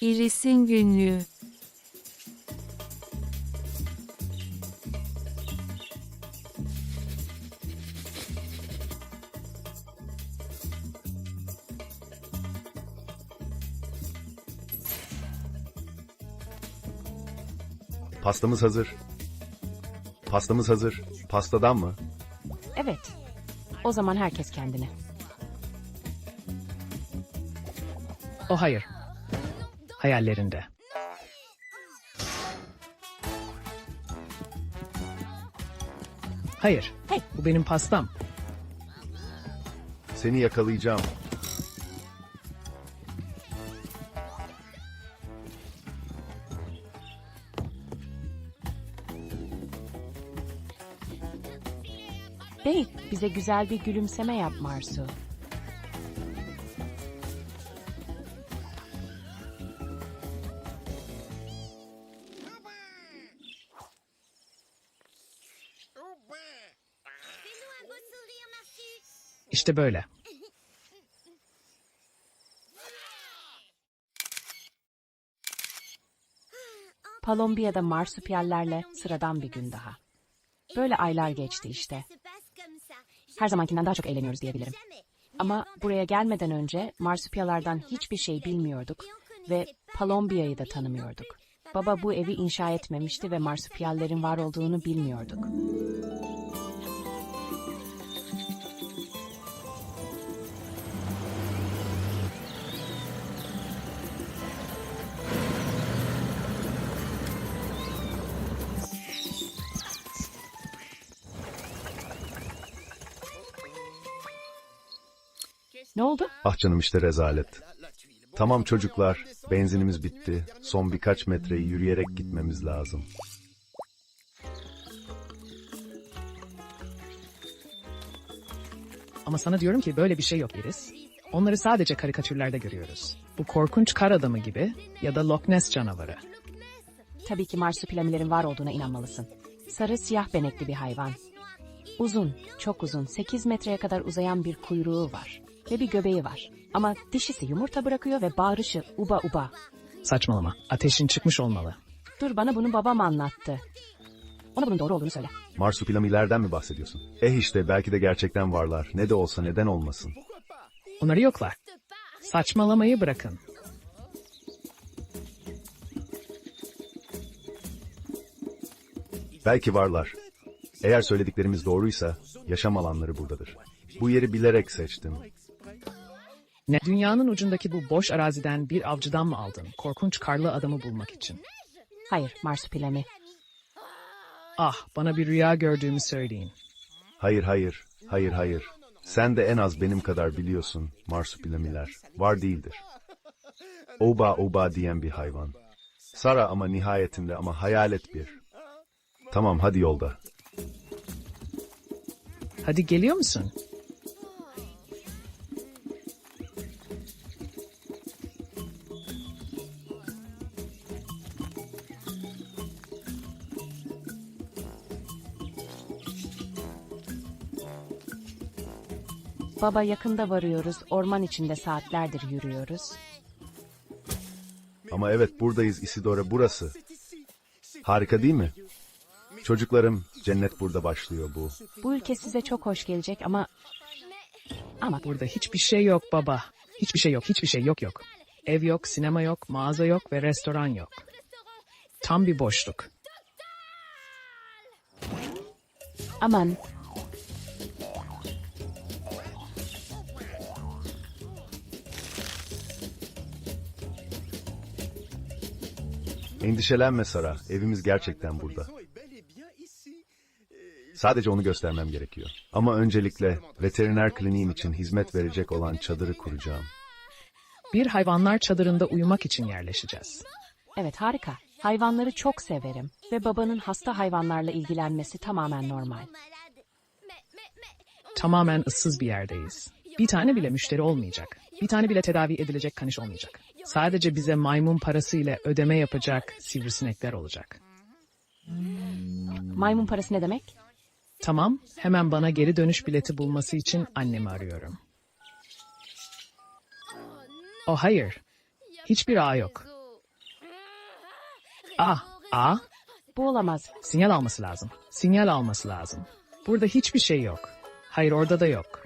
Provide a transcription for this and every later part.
Iris'in günlüğü. Pastamız hazır. Pastamız hazır. Pastadan mı? Evet. O zaman herkes kendine. O hayır. Hayallerinde. Hayır. Hey. Bu benim pastam. Seni yakalayacağım. Bey, bize güzel bir gülümseme yap Marsu. İşte böyle. Palombiya'da marsupiyallerle sıradan bir gün daha. Böyle aylar geçti işte. Her zamankinden daha çok eğleniyoruz diyebilirim. Ama buraya gelmeden önce marsupiyalardan hiçbir şey bilmiyorduk ve Palombiya'yı da tanımıyorduk. Baba bu evi inşa etmemişti ve marsupiyallerin var olduğunu bilmiyorduk. Ne oldu? Ah canım işte rezalet. Tamam çocuklar, benzinimiz bitti. Son birkaç metreyi yürüyerek gitmemiz lazım. Ama sana diyorum ki böyle bir şey yok Iris. Onları sadece karikatürlerde görüyoruz. Bu korkunç kar adamı gibi ya da Loch Ness canavarı. Tabii ki marsupilamilerin var olduğuna inanmalısın. Sarı siyah benekli bir hayvan. Uzun, çok uzun, 8 metreye kadar uzayan bir kuyruğu var. Ve bir göbeği var. Ama dişisi yumurta bırakıyor ve bağırışı uba uba. Saçmalama. Ateşin çıkmış olmalı. Dur bana bunu babam anlattı. Ona bunun doğru olduğunu söyle. Marsupilamilerden mi bahsediyorsun? Eh işte belki de gerçekten varlar. Ne de olsa neden olmasın. Onları yoklar. Saçmalamayı bırakın. Belki varlar. Eğer söylediklerimiz doğruysa yaşam alanları buradadır. Bu yeri bilerek seçtim. Ne dünyanın ucundaki bu boş araziden bir avcıdan mı aldın? Korkunç karlı adamı bulmak için. Hayır, marsupilami. Ah, bana bir rüya gördüğümü söyleyin. Hayır hayır, hayır hayır. Sen de en az benim kadar biliyorsun marsupilamiler. Var değildir. Oba oba diyen bir hayvan. Sara ama nihayetinde ama hayalet bir. Tamam hadi yolda. Hadi geliyor musun? Baba yakında varıyoruz, orman içinde saatlerdir yürüyoruz. Ama evet buradayız Isidora burası. Harika değil mi? Çocuklarım cennet burada başlıyor bu. Bu ülke size çok hoş gelecek ama... Ama Burada hiçbir şey yok baba. Hiçbir şey yok, hiçbir şey yok yok. Ev yok, sinema yok, mağaza yok ve restoran yok. Tam bir boşluk. aman Endişelenme Sara, evimiz gerçekten burada. Sadece onu göstermem gerekiyor. Ama öncelikle veteriner kliniğim için hizmet verecek olan çadırı kuracağım. Bir hayvanlar çadırında uyumak için yerleşeceğiz. evet harika. Hayvanları çok severim ve babanın hasta hayvanlarla ilgilenmesi tamamen normal. Tamamen ıssız bir yerdeyiz. Bir tane bile müşteri olmayacak. Bir tane bile tedavi edilecek kaniş olmayacak. Sadece bize maymun parası ile ödeme yapacak sivrisinekler olacak. Maymun parası ne demek? Tamam, hemen bana geri dönüş bileti bulması için annemi arıyorum. Oh hayır, hiçbir ağ yok. Ah, A. Bu olamaz. Sinyal alması lazım. Sinyal alması lazım. Burada hiçbir şey yok. Hayır orada da yok.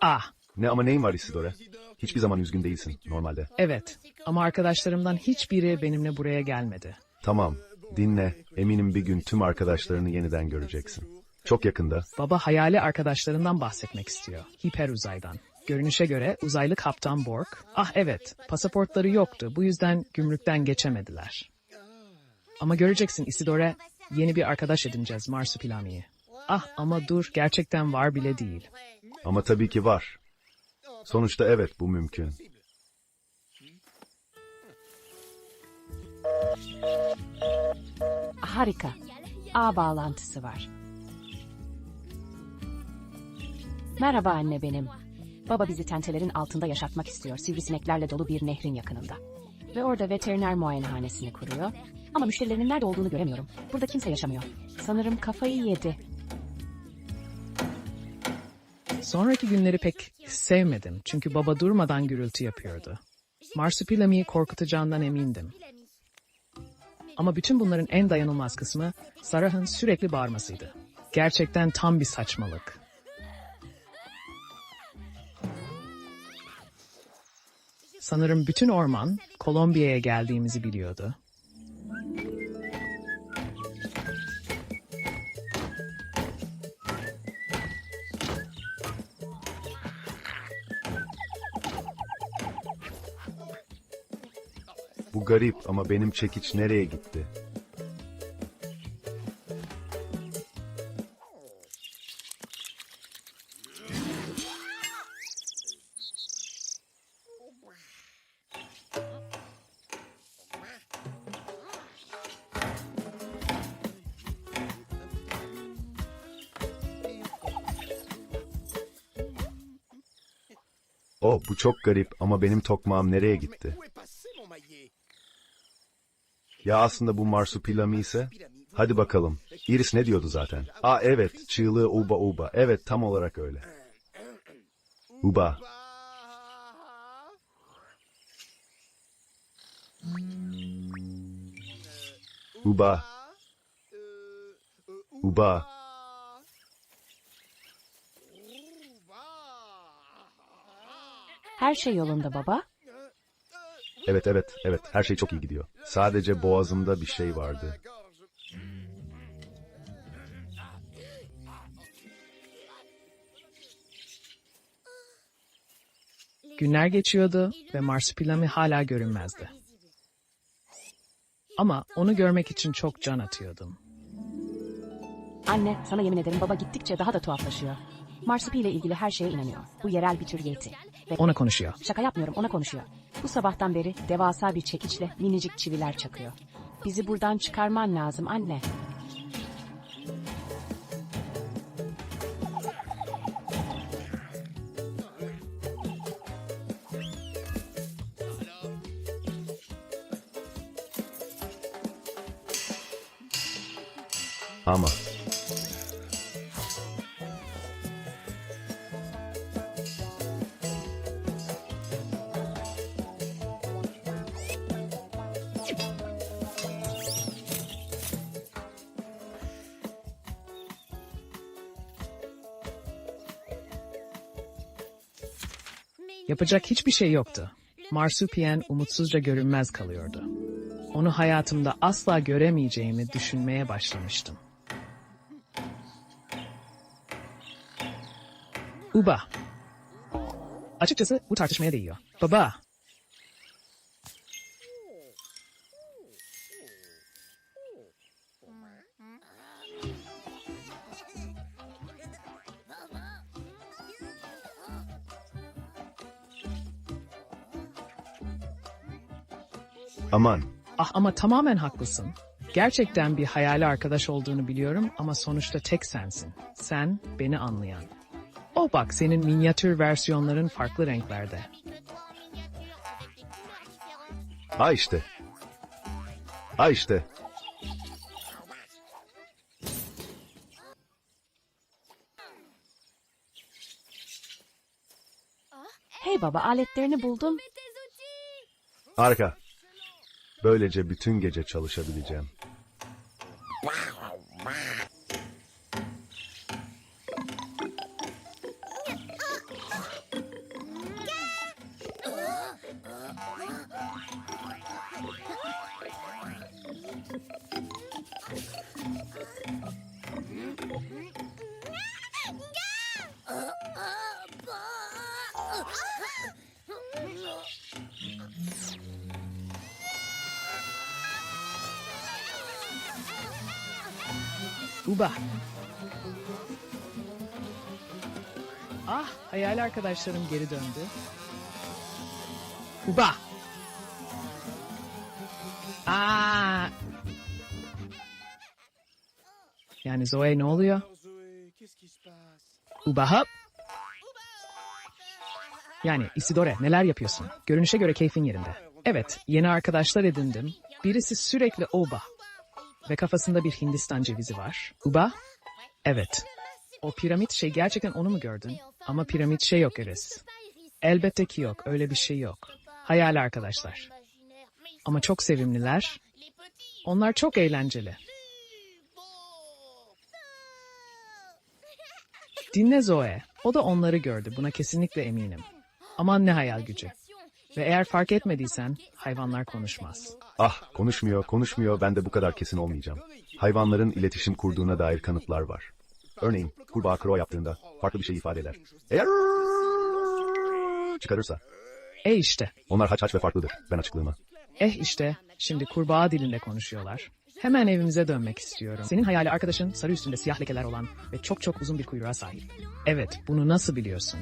Ah, Ne ama neyin var Isidore? Hiçbir zaman üzgün değilsin normalde. evet. Ama arkadaşlarımdan hiçbiri benimle buraya gelmedi. Tamam, dinle. Eminim bir gün tüm arkadaşlarını yeniden göreceksin. Çok yakında. Baba hayali arkadaşlarından bahsetmek istiyor. Hiper uzaydan. Görünüşe göre uzaylı kaptan Borg. Ah evet, pasaportları yoktu. Bu yüzden gümrükten geçemediler. Ama göreceksin Isidore, yeni bir arkadaş edineceğiz Marsupilami'yi. Ah ama dur, gerçekten var bile değil. Ama tabii ki var. Sonuçta evet bu mümkün. Harika. A bağlantısı var. Merhaba anne benim. Baba bizi tentelerin altında yaşatmak istiyor. Sivrisineklerle dolu bir nehrin yakınında. Ve orada veteriner muayenehanesini kuruyor. Ama müşterilerinin nerede olduğunu göremiyorum. Burada kimse yaşamıyor. Sanırım kafayı yedi. Sonraki günleri pek sevmedim çünkü baba durmadan gürültü yapıyordu. Marsupilami'yi korkutacağından emindim. Ama bütün bunların en dayanılmaz kısmı Sarah'ın sürekli bağırmasıydı. Gerçekten tam bir saçmalık. Sanırım bütün orman Kolombiya'ya geldiğimizi biliyordu. Garip ama benim çekiç nereye gitti? Oh bu çok garip ama benim tokmağım nereye gitti? Ya aslında bu marsupilami ise? Hadi bakalım. Iris ne diyordu zaten? Aa evet, çığlığı uba uba. Evet tam olarak öyle. Uba. Uba. Uba. Her şey yolunda baba. Evet evet evet her şey çok iyi gidiyor. Sadece boğazımda bir şey vardı. Günler geçiyordu ve Marsupilami hala görünmezdi. Ama onu görmek için çok can atıyordum. Anne, sana yemin ederim baba gittikçe daha da tuhaflaşıyor. Marsupi ile ilgili her şeye inanıyor. Bu yerel bir tür yeti. Ve Ona konuşuyor. şaka yapmıyorum, ona konuşuyor. Bu sabahtan beri devasa bir çekiçle minicik çiviler çakıyor. Bizi buradan çıkarman lazım anne. Ama Yapacak hiçbir şey yoktu. Marsupiyen umutsuzca görünmez kalıyordu. Onu hayatımda asla göremeyeceğimi düşünmeye başlamıştım. Uba. Açıkçası bu tartışmaya değiyor. Baba. Aman Ah ama tamamen haklısın. Gerçekten bir hayali arkadaş olduğunu biliyorum ama sonuçta tek sensin. Sen beni anlayan. O bak senin minyatür versiyonların farklı renklerde. ha işte. Ha işte. Hey baba, aletlerini buldum. Harika. Böylece bütün gece çalışabileceğim. Uba. Ah, hayal arkadaşlarım geri döndü. Uba. Aa. Yani Zoe ne oluyor? Uba hop. Yani Isidore neler yapıyorsun? Görünüşe göre keyfin yerinde. Evet, yeni arkadaşlar edindim. Birisi sürekli Oba. Ve kafasında bir Hindistan cevizi var. Uba? Evet. O piramit şey gerçekten onu mu gördün? Ama piramit şey yok Iris. Elbette ki yok. Öyle bir şey yok. Hayal arkadaşlar. Ama çok sevimliler. Onlar çok eğlenceli. Dinle Zoe. O da onları gördü. Buna kesinlikle eminim. Aman ne hayal gücü. Ve eğer fark etmediysen hayvanlar konuşmaz. Ah, konuşmuyor, konuşmuyor. Ben de bu kadar kesin olmayacağım. Hayvanların iletişim kurduğuna dair kanıtlar var. Örneğin, kurbağa kro yaptığında farklı bir şey ifade eder. Eğer çıkarırsa, E işte. onlar haç haç ve farklıdır. Ben açıklığıma. Eh işte, şimdi kurbağa dilinde konuşuyorlar. Hemen evimize dönmek istiyorum. Senin hayali arkadaşın sarı üstünde siyah lekeler olan ve çok çok uzun bir kuyruğa sahip. Evet, bunu nasıl biliyorsun?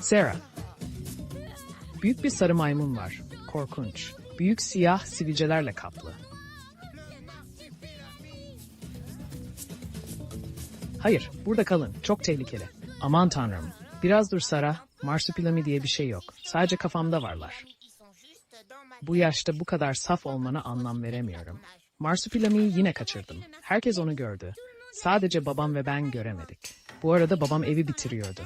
Sarah. Büyük bir sarı maymun var. Korkunç. Büyük siyah sivilcelerle kaplı. Hayır, burada kalın. Çok tehlikeli. Aman tanrım. Biraz dur Sara. Marsupilami diye bir şey yok. Sadece kafamda varlar. Bu yaşta bu kadar saf olmana anlam veremiyorum. Marsupilami'yi yine kaçırdım. Herkes onu gördü. Sadece babam ve ben göremedik. Bu arada babam evi bitiriyordu.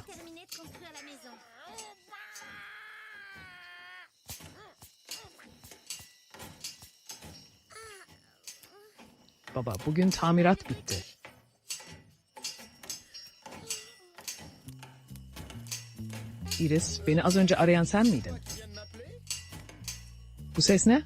Baba, bugün tamirat bitti. Iris, beni az önce arayan sen miydin? Bu ses ne?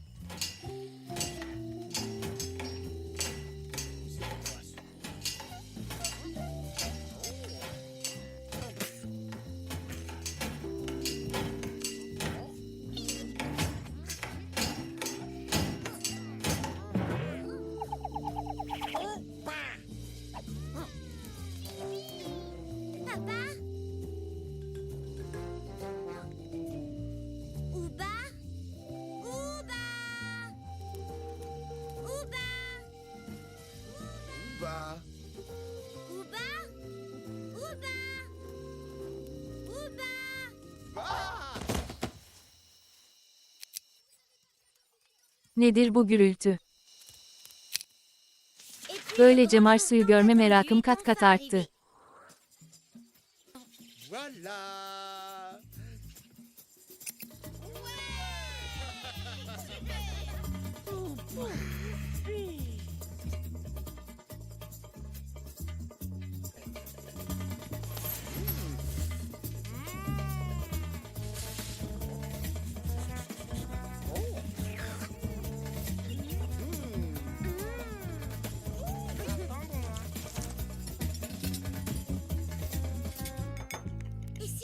Nedir bu gürültü? Böylece Mars suyu görme merakım kat kat arttı. voilà.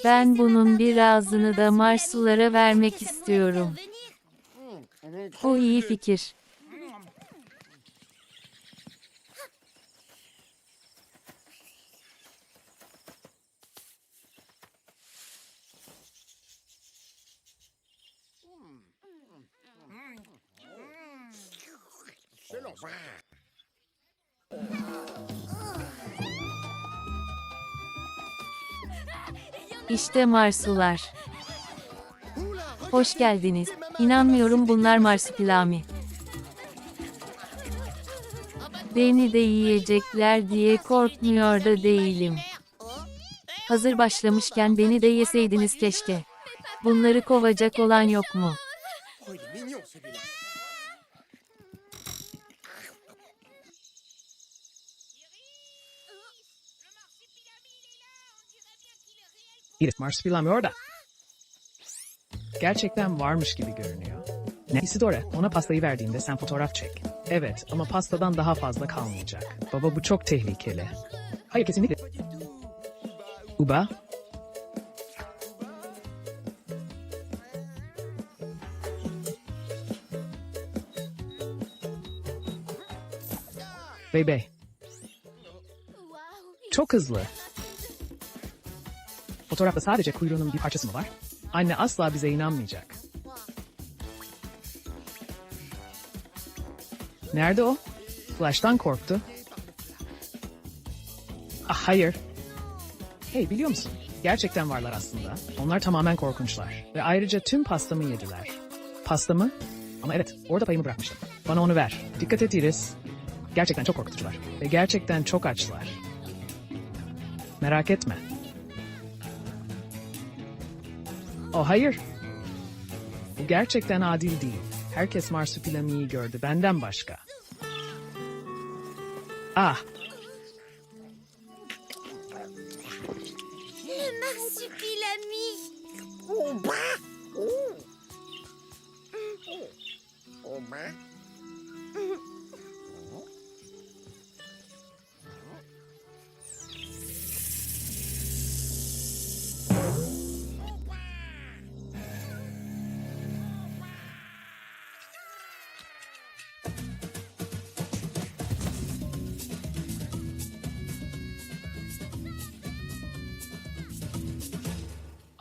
Ben bunun birazını da Mars sulara vermek istiyorum. Bu iyi fikir. İşte Marsular. Hoş geldiniz. İnanmıyorum bunlar marsupilami. Beni de yiyecekler diye korkmuyor da değilim. Hazır başlamışken beni de yeseydiniz keşke. Bunları kovacak olan yok mu? Iris Marsupilami orada. Gerçekten varmış gibi görünüyor. Ne? Isidore, ona pastayı verdiğimde sen fotoğraf çek. Evet ama pastadan daha fazla kalmayacak. Baba bu çok tehlikeli. Hayır kesinlikle. Uba, Bey bey, çok hızlı. Fotoğrafta sadece kuyruğunun bir parçası mı var? Anne asla bize inanmayacak. Nerede o? Flash'tan korktu. Ah hayır. Hey biliyor musun? Gerçekten varlar aslında. Onlar tamamen korkunçlar. Ve ayrıca tüm pastamı yediler. Pastamı? Ama evet orada payımı bırakmıştım. Bana onu ver. Dikkat et Iris. Gerçekten çok korkutucular. Ve gerçekten çok açlar. Merak etme. Oh hayır. Bu gerçekten adil değil. Herkes Marsupilami'yi gördü benden başka. Ah, marsupilami. Oh, bah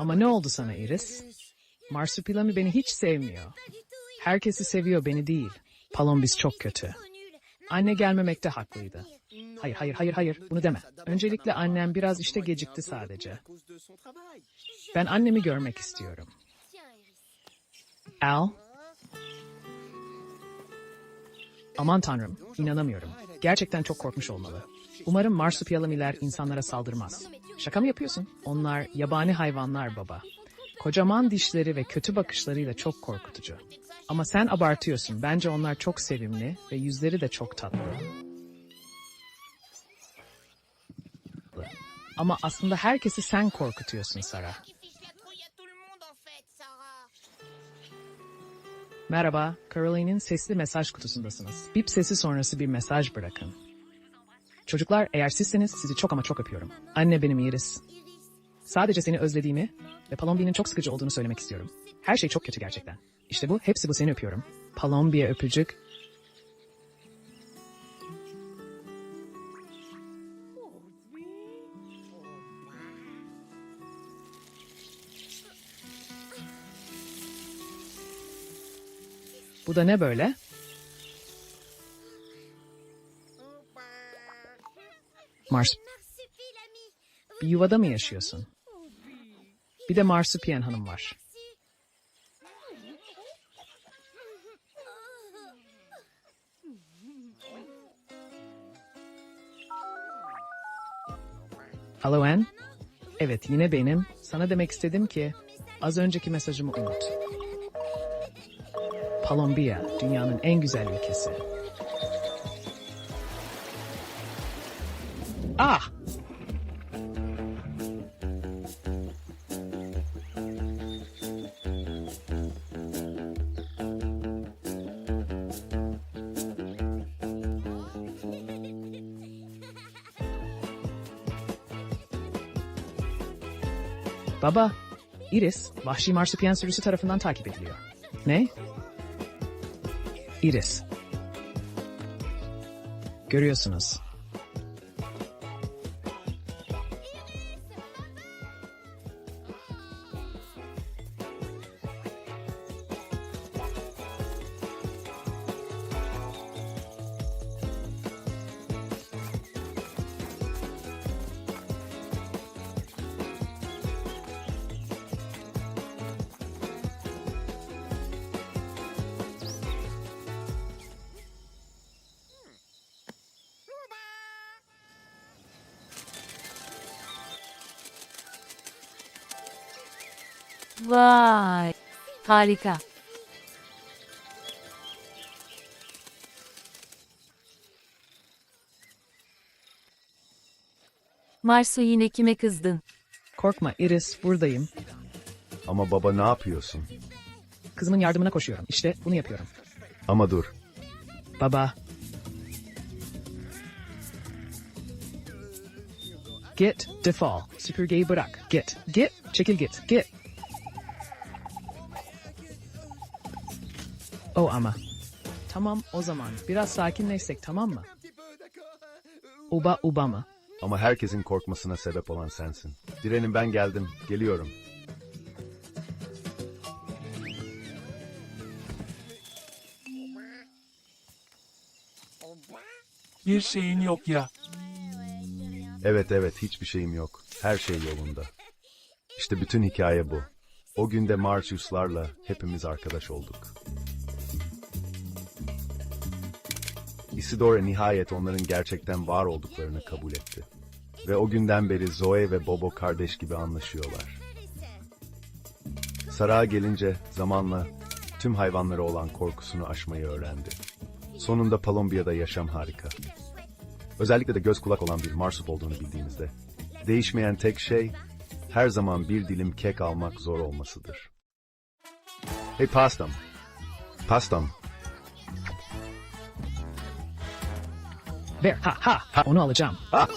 ama ne oldu sana Iris? Marsupilami beni hiç sevmiyor. Herkesi seviyor beni değil. Palom biz çok kötü. Anne gelmemekte haklıydı. Hayır hayır hayır hayır bunu deme. Öncelikle annem biraz işte gecikti sadece. Ben annemi görmek istiyorum. Al. Aman tanrım, inanamıyorum. Gerçekten çok korkmuş olmalı. Umarım marsupilamiler insanlara saldırmaz. Şaka mı yapıyorsun? Onlar yabani hayvanlar baba. Kocaman dişleri ve kötü bakışlarıyla çok korkutucu. Ama sen abartıyorsun. Bence onlar çok sevimli ve yüzleri de çok tatlı. Ama aslında herkesi sen korkutuyorsun Sara. Merhaba, Caroline'in sesli mesaj kutusundasınız. Bip sesi sonrası bir mesaj bırakın. Çocuklar eğer sizseniz sizi çok ama çok öpüyorum. Anne benim Iris. Sadece seni özlediğimi ve Palombi'nin çok sıkıcı olduğunu söylemek istiyorum. Her şey çok kötü gerçekten. İşte bu, hepsi bu seni öpüyorum. Palombi'ye öpücük. Bu da ne böyle? Mars, bir yuvada mı yaşıyorsun? Bir de Marsupiyen Hanım var. Hello Ann. Evet yine benim. Sana demek istedim ki az önceki mesajımı unut. Palombia dünyanın en güzel ülkesi. Ah! Baba, Iris, vahşi marsupiyen sürüsü tarafından takip ediliyor. Ne? Iris. Görüyorsunuz. Vay. Harika. Marsu yine kime kızdın? Korkma Iris, buradayım. Ama baba ne yapıyorsun? Kızımın yardımına koşuyorum. İşte bunu yapıyorum. Ama dur. Baba. Git, defol. Süpürgeyi bırak. Git, git, çekil git, git. O ama. Tamam o zaman. Biraz sakinleşsek tamam mı? Uba uba mı? Ama herkesin korkmasına sebep olan sensin. Direnin ben geldim. Geliyorum. Bir şeyin yok ya. Evet evet hiçbir şeyim yok. Her şey yolunda. İşte bütün hikaye bu. O günde Marcius'larla hepimiz arkadaş olduk. Isidore nihayet onların gerçekten var olduklarını kabul etti. Ve o günden beri Zoe ve Bobo kardeş gibi anlaşıyorlar. Sarağa gelince zamanla tüm hayvanlara olan korkusunu aşmayı öğrendi. Sonunda Palombia'da yaşam harika. Özellikle de göz kulak olan bir marsup olduğunu bildiğimizde. Değişmeyen tek şey, her zaman bir dilim kek almak zor olmasıdır. Hey pastam. Pastam. Ver, ha ha onu alacağım. Ha!